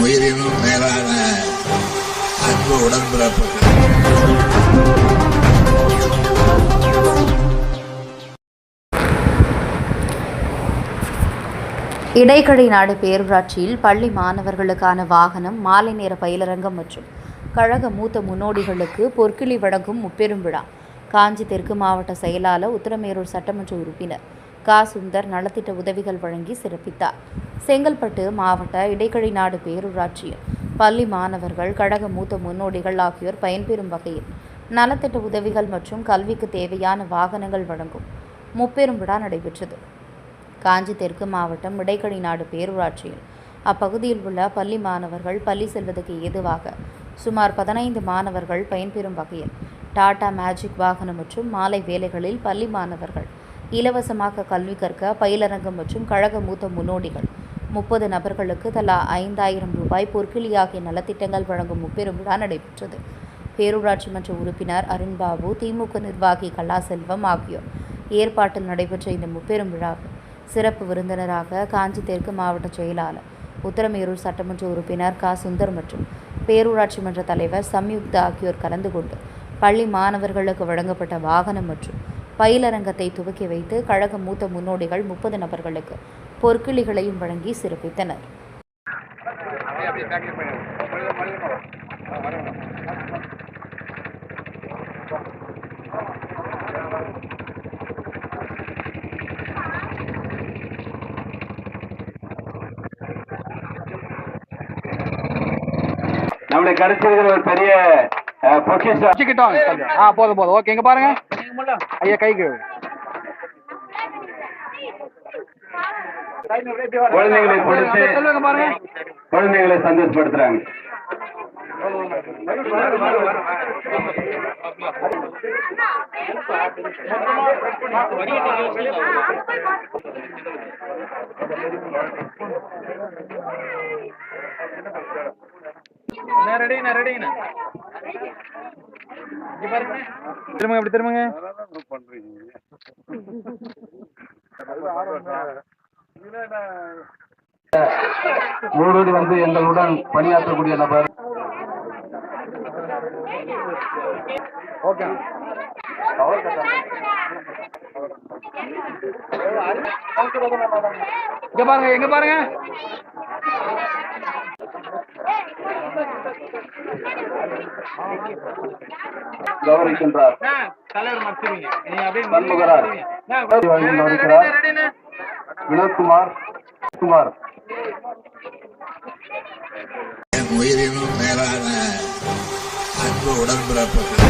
உயிரினும் மேலான அன்பு உடன்பிறப்புகள். இடைக்கடை நாடு பேரூராட்சியில் பள்ளி மாணவர்களுக்கான வாகனம் மாலை நேர பயிலரங்கம் மற்றும் கழக மூத்த முன்னோடிகளுக்கு பொற்கிளி வழங்கும் முப்பெரும் விழா. காஞ்சி தெற்கு மாவட்ட செயலாளர் உத்தரமேரூர் சட்டமன்ற உறுப்பினர் கா சுந்தர் நலத்திட்ட உதவிகள் வழங்கி சிறப்பித்தார். செங்கல்பட்டு மாவட்ட இடைக்கழி நாடு பேரூராட்சியில் பள்ளி மாணவர்கள் கழக மூத்த முன்னோடிகள் ஆகியோர் பயன்பெறும் வகையில் நலத்திட்ட உதவிகள் மற்றும் கல்விக்கு தேவையான வாகனங்கள் வழங்கும் முப்பெரும் விழா நடைபெற்றது. காஞ்சி தெற்கு மாவட்டம் இடைக்கழி நாடு பேரூராட்சியில் அப்பகுதியில் உள்ள பள்ளி மாணவர்கள் பள்ளி செல்வதற்கு ஏதுவாக சுமார் பதினைந்து மாணவர்கள் பயன்பெறும் வகையில் டாடா மேஜிக் வாகனம் மற்றும் மாலை வேலைகளில் பள்ளி மாணவர்கள் இலவசமாக கல்வி கற்க பயிலரங்கம் மற்றும் கழக மூத்த முன்னோடிகள். முப்பது நபர்களுக்கு தலா ஐந்தாயிரம் ரூபாய் பொற்கிளி ஆகிய நலத்திட்டங்கள் வழங்கும் முப்பெரும் விழா நடைபெற்றது. பேரூராட்சி மன்ற உறுப்பினர் அருண்பாபு திமுக நிர்வாகி கலாசெல்வம் ஆகியோர். ஏற்பாட்டில் நடைபெற்ற இந்த முப்பெரும் விழாவில் சிறப்பு விருந்தினராக காஞ்சி தெற்கு மாவட்ட செயலாளர் உத்தரமேரூர் சட்டமன்ற உறுப்பினர் கா. சுந்தர் மற்றும் பேரூராட்சி மன்ற தலைவர் சம்யுக்தா ஆகியோர் கலந்து கொண்டு பள்ளி மாணவர்களுக்கு வழங்கப்பட்ட வாகனம் மற்றும் பயிலரங்கத்தை துவக்கி வைத்து கழக மூத்த முன்னோடிகள் முப்பது நபர்களுக்கு பொற்கிளிகளையும் வழங்கி சிறப்பித்தனர். நம்மளுக்கு கிடைச்சிருக்கிற ஒரு பெரிய பொக்கிஷம். போதும் போதும். ஓகே இங்க பாருங்க. ஐயா கைக்கு. குழந்தைகளை கொடுத்து சொல்லுங்க பாருங்க. குழந்தைகளை சந்தோஷப்படுத்துறாங்க. ரெடிங்கண்ணா ரெடிங்கண்ணா இங்க பாருங்க திரும்புங்க இப்படி திரும்புங்க. மூடோடி வந்து எங்களுடன் பணியாற்றக்கூடிய நபர். ஓகே. இங்க பாருங்க எங்க பாருங்க. வழங்கி கௌரவிக்கிறார் வினோத்குமார் குமார் என் உயிரினும் மேலான அன்பு உடன்பிறப்புகள்.